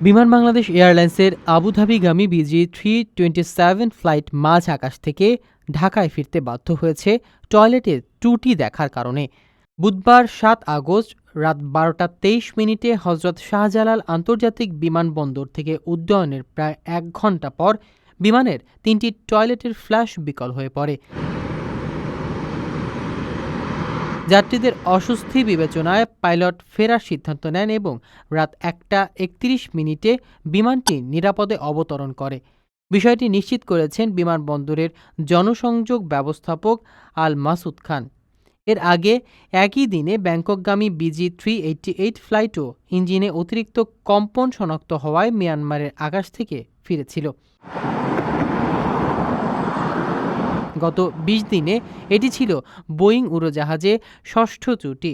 বিমান বাংলাদেশ এয়ারলাইন্সের আবুধাবিগামী BG three twenty seven flight মাঝ আকাশ থেকে ঢাকায় ফিরতে বাধ্য হয়েছে টয়লেটে ত্রুটি দেখার কারণে। বুধবার সাত আগস্ট রাত বারোটা তেইশ মিনিটে হজরত শাহজালাল আন্তর্জাতিক বিমানবন্দর থেকে উড্ডয়নের প্রায় এক ঘণ্টা পর বিমানের তিনটি টয়লেটের ফ্ল্যাশ বিকল হয়ে পড়ে। যাত্রীদের অস্বস্তি বিবেচনায় পাইলট ফেরার সিদ্ধান্ত নেন এবং রাত একটা একত্রিশ মিনিটে বিমানটি নিরাপদে অবতরণ করে। বিষয়টি নিশ্চিত করেছেন বিমানবন্দরের জনসংযোগ ব্যবস্থাপক আল মাসুদ খান। এর আগে একই দিনে ব্যাংককগামী বিজি থ্রি এইটটি এইট ফ্লাইটও ইঞ্জিনে অতিরিক্ত কম্পন শনাক্ত হওয়ায় মিয়ানমারের আকাশ থেকে ফিরেছিল। গত ২০ দিনে এটি ছিল বোয়িং উড়োজাহাজে ষষ্ঠ ত্রুটি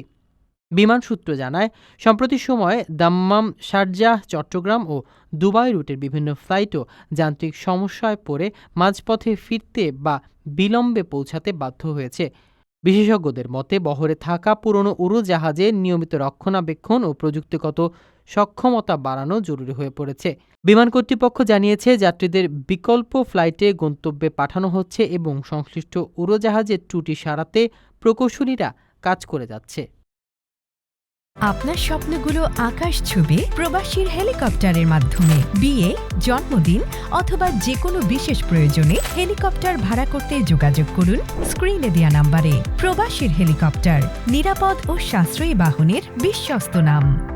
বিমান সূত্র জানায়, সম্প্রতি সময়ে দাম্মাম শারজাহ, চট্টগ্রাম ও দুবাই রুটের বিভিন্ন ফ্লাইটও যান্ত্রিক সমস্যায় পড়ে মাঝপথে ফিরতে বা বিলম্বে পৌঁছাতে বাধ্য হয়েছে। বিশেষজ্ঞদের মতে, বহরে থাকা পুরনো উড়োজাহাজে নিয়মিত রক্ষণাবেক্ষণ ও প্রযুক্তিগত সক্ষমতা বাড়ানো জরুরি হয়ে পড়েছে। বিমান কর্তৃপক্ষ জানিয়েছে, যাত্রীদের বিকল্প ফ্লাইটে গন্তব্যে পাঠানো হচ্ছে এবং সংশ্লিষ্ট উড়োজাহাজের ত্রুটি সারাতে প্রকৌশলীরা কাজ করে যাচ্ছে। আপনার স্বপ্নগুলো আকাশ ছুবে প্রবাসীর হেলিকপ্টারের মাধ্যমে। বিয়ে, জন্মদিন অথবা যে কোনো বিশেষ প্রয়োজনে হেলিকপ্টার ভাড়া করতে যোগাযোগ করুন স্ক্রিনে দেওয়া নাম্বারে। প্রবাসীর হেলিকপ্টার, নিরাপদ ও সাশ্রয়ী বাহনের বিশ্বস্ত নাম।